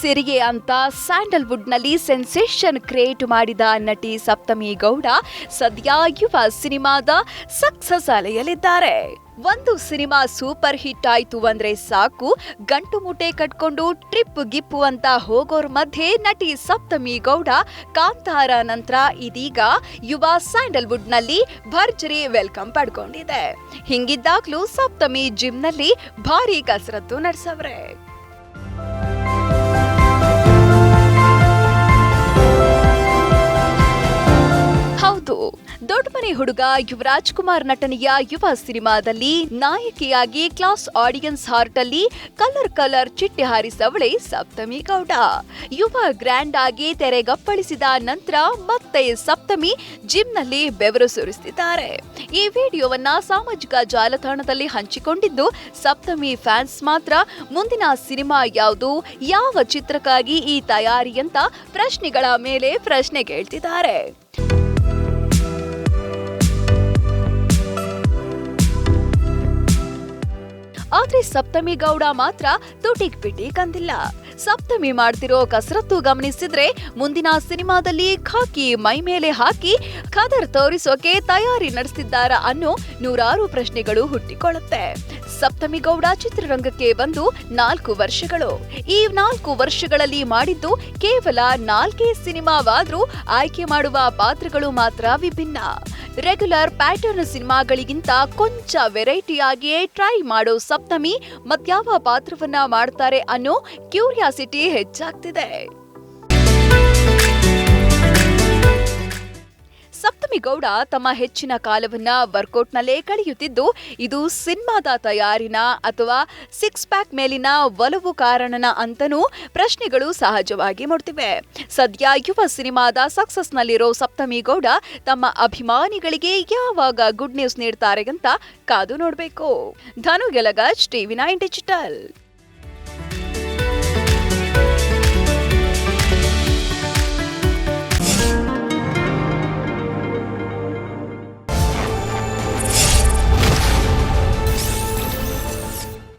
ಸೇರಿಗೆ ಅಂತ ಸ್ಯಾಂಡಲ್ವುಡ್ನಲ್ಲಿ sensation create ಮಾಡಿದ ನಟಿ ಸಪ್ತಮಿ ಗೌಡ ಸದ್ಯ ಯುವ ಸಿನಿಮಾದ ಸಕ್ಸಸ್ ಅಲೆಯಲಿದ್ದಾರೆ ಒಂದು ಸಿನಿಮಾ ಸೂಪರ್ ಹಿಟ್ ಆಯ್ತು ಅಂದ್ರೆ ಸಾಕು. ಗಂಟು ಮುಟೆ ಕಟ್ಕೊಂಡು ಟ್ರಿಪ್ ಗಿಪ್ಪು ಅಂತ ಹೋಗೋರ್ ಮಧ್ಯೆ ನಟಿ ಸಪ್ತಮಿ ಗೌಡ ಕಾಂತಾರ ನಂತರ ಇದೀಗ ಯುವ ಸ್ಯಾಂಡಲ್ವುಡ್ನಲ್ಲಿ ಭರ್ಜರಿ ವೆಲ್ಕಮ್ ಪಡ್ಕೊಂಡಿದೆ. ಹಿಂಗಿದ್ದಾಗ್ಲೂ ಸಪ್ತಮಿ ಜಿಮ್ನಲ್ಲಿ ಭಾರಿ ಕಸರತ್ತು ನಡೆಸವ್ರೆ. ಹುಡುಗ ಯುವರಾಜ್ ಕುಮಾರ್ ನಟನೆಯ ಯುವ ಸಿನಿಮಾದಲ್ಲಿ ನಾಯಕಿಯಾಗಿ ಕ್ಲಾಸ್ ಆಡಿಯನ್ಸ್ ಹಾರ್ಟ್ ಅಲ್ಲಿ ಕಲರ್ ಕಲರ್ ಚಿಟ್ಟೆ ಹಾರಿಸವಳೆ ಸಪ್ತಮಿ ಗೌಡ. ಯುವ ಗ್ರ್ಯಾಂಡ್ ಆಗಿ ತೆರೆಗಪ್ಪಳಿಸಿದ ನಂತರ ಮತ್ತೆ ಸಪ್ತಮಿ ಜಿಮ್ನಲ್ಲಿ ಬೆವರು ಸುರಿಸ್ತಿದ್ದಾರೆ. ಈ ವಿಡಿಯೋವನ್ನ ಸಾಮಾಜಿಕ ಜಾಲತಾಣದಲ್ಲಿ ಹಂಚಿಕೊಂಡಿದ್ದು ಸಪ್ತಮಿ ಫ್ಯಾನ್ಸ್ ಮಾತ್ರ. ಮುಂದಿನ ಸಿನಿಮಾ ಯಾವುದು, ಯಾವ ಚಿತ್ರಕ್ಕಾಗಿ ಈ ತಯಾರಿ ಅಂತ ಪ್ರಶ್ನೆಗಳ ಮೇಲೆ ಪ್ರಶ್ನೆ ಕೇಳ್ತಿದ್ದಾರೆ. ಆದ್ರೆ ಸಪ್ತಮಿ ಗೌಡ ಮಾತ್ರ ತುಟಿಕ್ ಪಿಟಿಕ್ ಅಂದಿಲ್ಲ ಸಪ್ತಮಿ ಮಾಡ್ತಿರೋ ಕಸರತ್ತು ಗಮನಿಸಿದ್ರೆ ಮುಂದಿನ ಸಿನಿಮಾದಲ್ಲಿ ಖಾಕಿ ಮೈ ಮೇಲೆ ಹಾಕಿ ಖದರ್ ತೋರಿಸೋಕೆ ತಯಾರಿ ನಡೆಸ್ತಿದ್ದಾರಾ ಅನ್ನೋ ನೂರಾರು ಪ್ರಶ್ನೆಗಳು ಹುಟ್ಟಿಕೊಳ್ಳುತ್ತೆ. ಸಪ್ತಮಿ ಗೌಡ ಚಿತ್ರರಂಗಕ್ಕೆ ಬಂದು ನಾಲ್ಕು ವರ್ಷಗಳು. ಈ ನಾಲ್ಕು ವರ್ಷಗಳಲ್ಲಿ ಮಾಡಿದ್ದು ಕೇವಲ ನಾಲ್ಕೇ ಸಿನಿಮಾವಾದ್ರೂ ಆಯ್ಕೆ ಮಾಡುವ ಪಾತ್ರಗಳು ಮಾತ್ರ ವಿಭಿನ್ನ. ರೆಗ್ಯುಲರ್ ಪ್ಯಾಟರ್ನ್ ಸಿನಿಮಾಗಳಿಗಿಂತ ಕೊಂಚ ವೆರೈಟಿಯಾಗಿಯೇ ಟ್ರೈ ಮಾಡೋ ಸಪ್ತಮಿ ಮತ್ಯಾವ ಪಾತ್ರವನ್ನ ಮಾಡ್ತಾರೆ ಅನ್ನೋ ಕ್ಯೂರಿಯಾಸಿಟಿ ಹೆಚ್ಚಾಗ್ತಿದೆ. ಗೌಡ ತಮ್ಮ ಹೆಚ್ಚಿನ ಕಾಲವನ್ನ ವರ್ಕೌಟ್ನಲ್ಲೇ ಕಳೆಯುತ್ತಿದ್ದು, ಇದು ಸಿನಿಮಾದ ತಯಾರಿನ ಅಥವಾ ಸಿಕ್ಸ್ ಪ್ಯಾಕ್ ಮೇಲಿನ ಒಲವು ಕಾರಣನ ಅಂತನೂ ಪ್ರಶ್ನೆಗಳು ಸಹಜವಾಗಿ ಮೂಡ್ತಿವೆ. ಸದ್ಯ ಯುವ ಸಿನಿಮಾದ ಸಕ್ಸಸ್ನಲ್ಲಿರೋ ಸಪ್ತಮಿ ಗೌಡ ತಮ್ಮ ಅಭಿಮಾನಿಗಳಿಗೆ ಯಾವಾಗ ಗುಡ್ ನ್ಯೂಸ್ ನೀಡ್ತಾರೆ ಅಂತ ಕಾದು ನೋಡಬೇಕು. ಧನು ಗೆಲಗಜ್ ಟಿವಿ ನೈನ್ ಡಿಜಿಟಲ್.